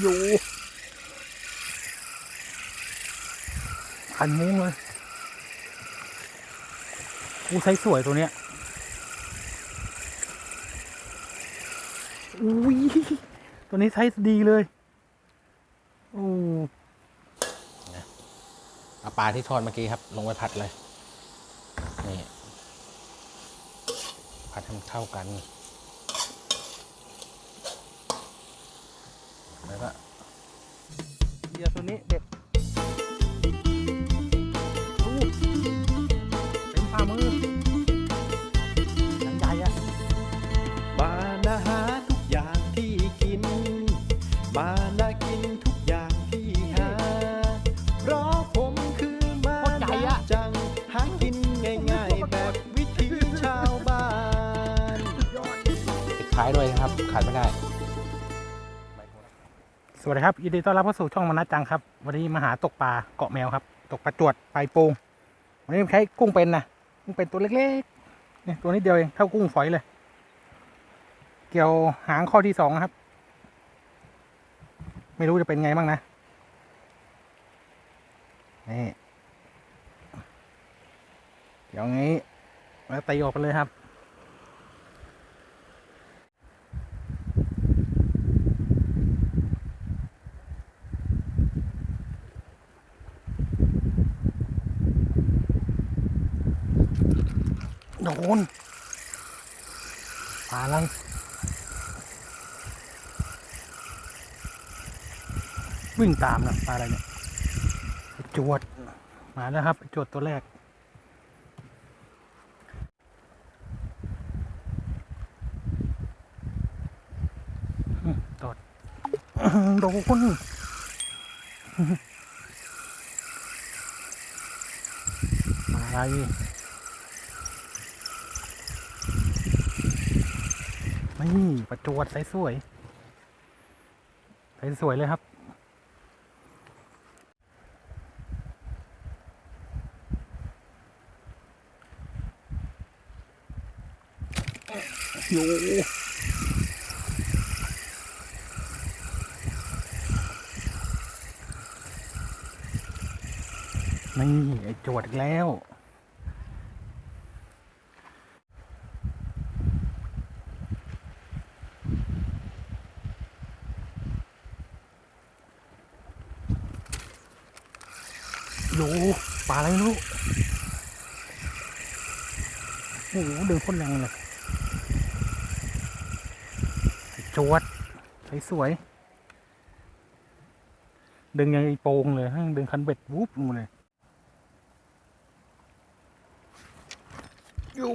อยู่พันมุ้งเลยกูใช้สวยตัวเนี้ยอุ้ยตัวนี้ใช้ดีเลยโอ้เอาปลาที่ทอดเมื่อกี้ครับ ลงไปผัดเลย นี่ ผัดให้มันเข้ากัน แล้วก็เดียวตัวนี้เด็ดดูเต็มฝ่ามือหนังใหญ่อะมานะหาทุกอย่างที่กินมานะกินทุกอย่างที่หา เพราะผมคือมานะจัง หากินง่ายๆแบบวิถีชาวบ้านปิดท้ายด้วยนะครับ ขาดไม่ได้ สวัสดีครับยินดีต้อนรับเข้าสู่ช่องมนัสจังครับ วันนี้มาหาตกปลาเกาะแมวครับ ตกปลาจวดปลายโปงวันนี้ใช้กุ้งเป็นนะกุ้งเป็นตัวเล็กๆเนี่ยตัวนิดเดียวเองเท่ากุ้งฝอยเลย เกี่ยวหางข้อที่สองครับ ไม่รู้จะเป็นไงบ้างนะนี่เดี๋ยวงี้แล้วตีออกไปเลยครับ โดนปลาอะไรวิ่งตามนะปลาอะไรเนี่ยจวด มาแล้วครับจวดตัวแรก ตอดโดนมาอะไร นี่ประจวดใสสวยใสสวยเลยครับ โยนี่ไอ้จวดอีกแล้ว อยู่ ปลาอะไรไม่รู้โอ้โหเดินคนแรงเลยจวดใสสวยดึงยังไอโปงเลยฮะดึงคันเบ็ดวูบลงมาเลยอยู่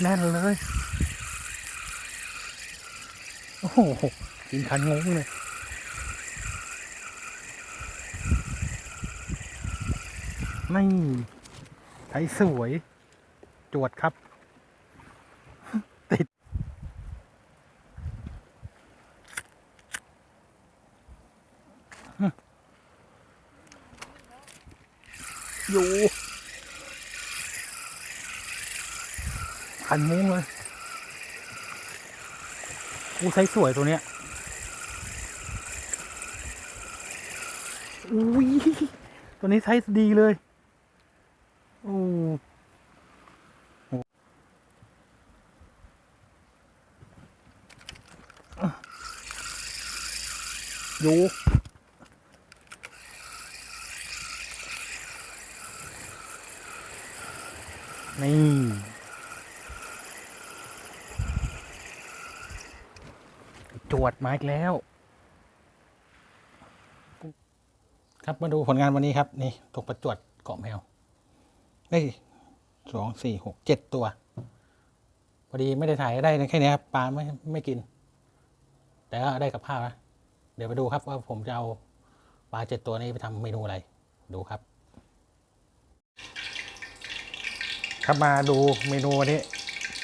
แน่นเลย โอ้โหกินคันงงเลย ไม่ใช้สวย จวดครับ ติด อยู่พันมุ้งเลยกูใช้สวยตัวเนี้ยอุ้ยตัวนี้ใช้ดีเลย โอ้โห อยู่นี่จวดมาอีกแล้ว ครับมาดูผลงานวันนี้ครับ นี่ตกประจวดเกาะแมวได้สองสี่หกเจ็ดตัว พอดีไม่ได้ถ่ายได้แค่นี้ครับปลาไม่ไม่กิน แต่ก็ได้กับข้าวนะ เดี๋ยวไปดูครับว่าผมจะเอาปลาเจ็ดตัวนี้ไปทำเมนูอะไร ดูครับ ครับมาดูเมนูวันนี้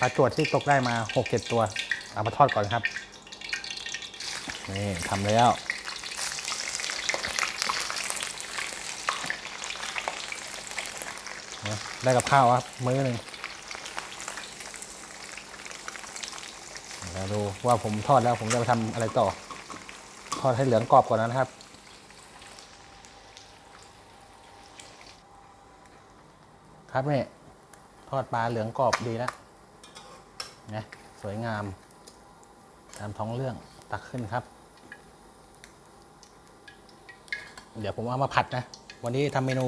ปลาจวดที่ตกได้มาหกเจ็ดตัว เอามาทอดก่อนครับ นี่ทำแล้วได้กับข้าวครับ มื้อหนึ่งเดี๋ยวดูว่าผมทอดแล้วผมจะไปทำอะไรต่อ อดให้เหลืองกรอบก่อนนะครับ ครับแม่ทอดปลาเหลืองกรอบดีแล้วนะสวยงาม ตามท้องเรื่องตักขึ้นครับ เดี๋ยวผมเอามาผัดนะ วันนี้ทำเมนู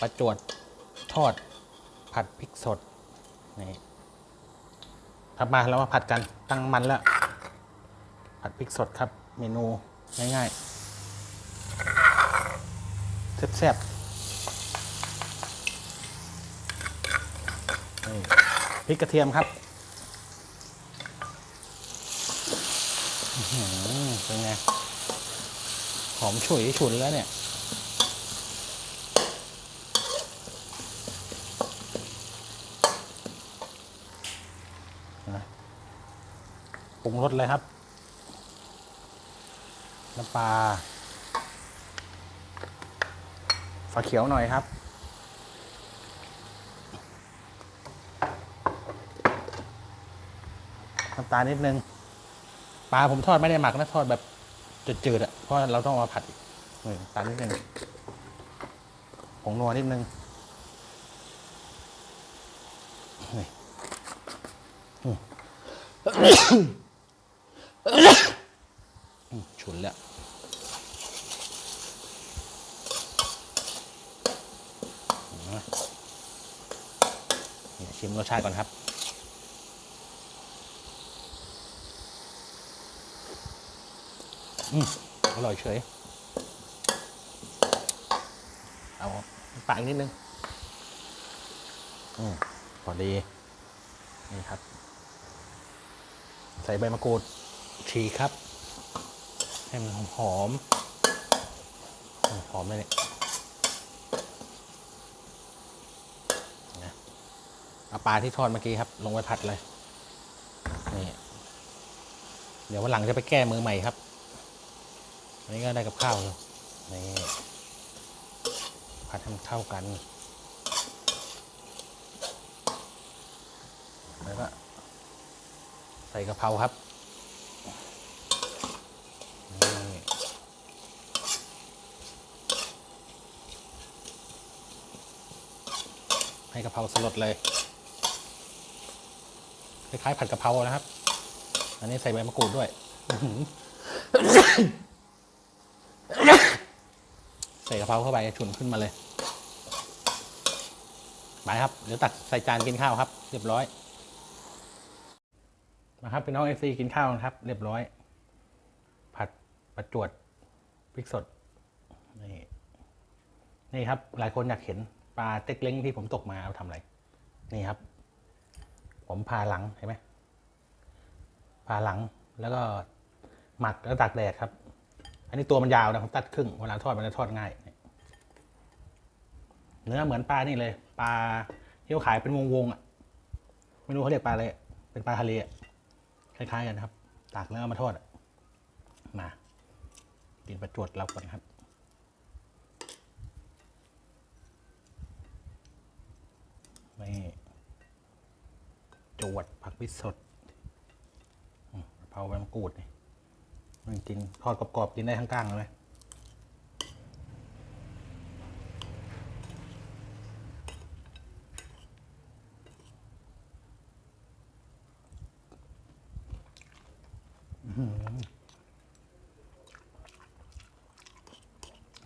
ปลาจวดทอดผัดพริกสดนี่ทำมาแล้วมาผัดกันตั้งมันแล้วผัดพริกสดครับ เมนูง่ายๆแซ่บๆนี่พริกกระเทียมครับอื้อหือเป็นไง หอมฉุยฉุนแล้วเนี่ยนะปรุงรสเลยครับ น้ำปลาฝาเขียวหน่อยครับน้ำตาลนิดนึงปลาผมทอดไม่ได้หมักนะทอดแบบจืดๆอะเพราะเราต้องเอามาผัดอีกนี่น้ำตาลนิดนึงผงนัวนิดนึงนี่ ฉุนแล้วชิมรสชาติก่อนครับอืมอร่อยเฉย เอาปากนิดนึง อืมพอดี นี่ครับ ใส่ใบมะกรูดฉีครับ ให้มันหอมๆอืมหอมเลยเนี่ยนะเอาปลาที่ทอดเมื่อกี้ครับ ลงไปผัดเลยนี่เดี๋ยววันหลังจะไปแก้มือใหม่ครับอันนี้ก็ได้กับข้าวแล้วนี่ผัดให้มันเข้ากันแล้วก็ใส่กะเพราครับนี่ ให้กะเพราสลดเลยคล้ายๆผัดกะเพรานะครับ อันนี้ใส่ใบมะกรูดด้วยใส่กะเพราเข้าไปฉุนขึ้นมาเลยไปครับ เดี๋ยวตักใส่จานกินข้าวครับ เรียบร้อยนะครับพี่น้องเอฟซีกินข้าวนะครับ เรียบร้อย ผัดประจวดพริกสด นี่นี่ครับ หลายคนอยากเห็น ปลาเต็กเล้งที่ผมตกมาเอาทำอะไร นี่ครับ ผมพาหลังเห็นไหมพาหลังแล้วก็หมักแล้วตากแดดครับ อันนี้ตัวมันยาวนะผมตัดครึ่งเวลาทอดมันจะทอดง่าย เนื้อเหมือนปลานี่เลย ปลาที่เขาขายเป็นวงๆอะไม่รู้เขาเรียกปลาอะไรเป็นปลาทะเลคล้ายๆกันครับ ตากเนื้อมาทอดมากินประจวดเราก่อนครับ นี่ จวด ผักพิสดกะเพราใบมะกรูดนี่มันกินทอดกรอบๆกินได้ทั้งก้างเลย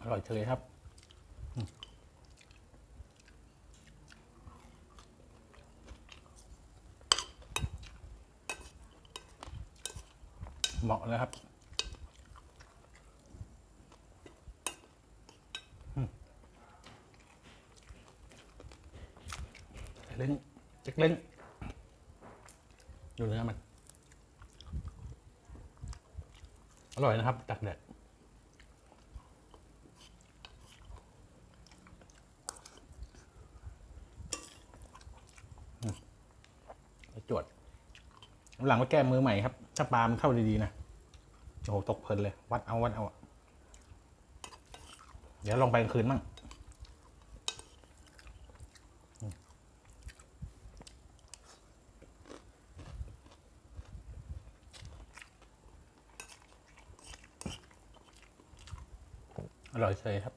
อร่อยเฉยครับ เหมาะแล้วครับเล่นเจ็กเล่นดูเนื้อมัน อร่อยนะครับตักแดดจวดหลังไปแก้มือใหม่ครับ ถ้าปลามันเข้าดีๆนะโอ้โหตกเพลินเลย วัดเอาวัดเอาเดี๋ยวลองไปกลางคืนมั่งอร่อยเฉยครับ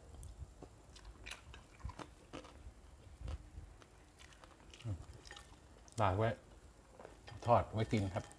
ฝากไว้ ทอดไว้กินครับ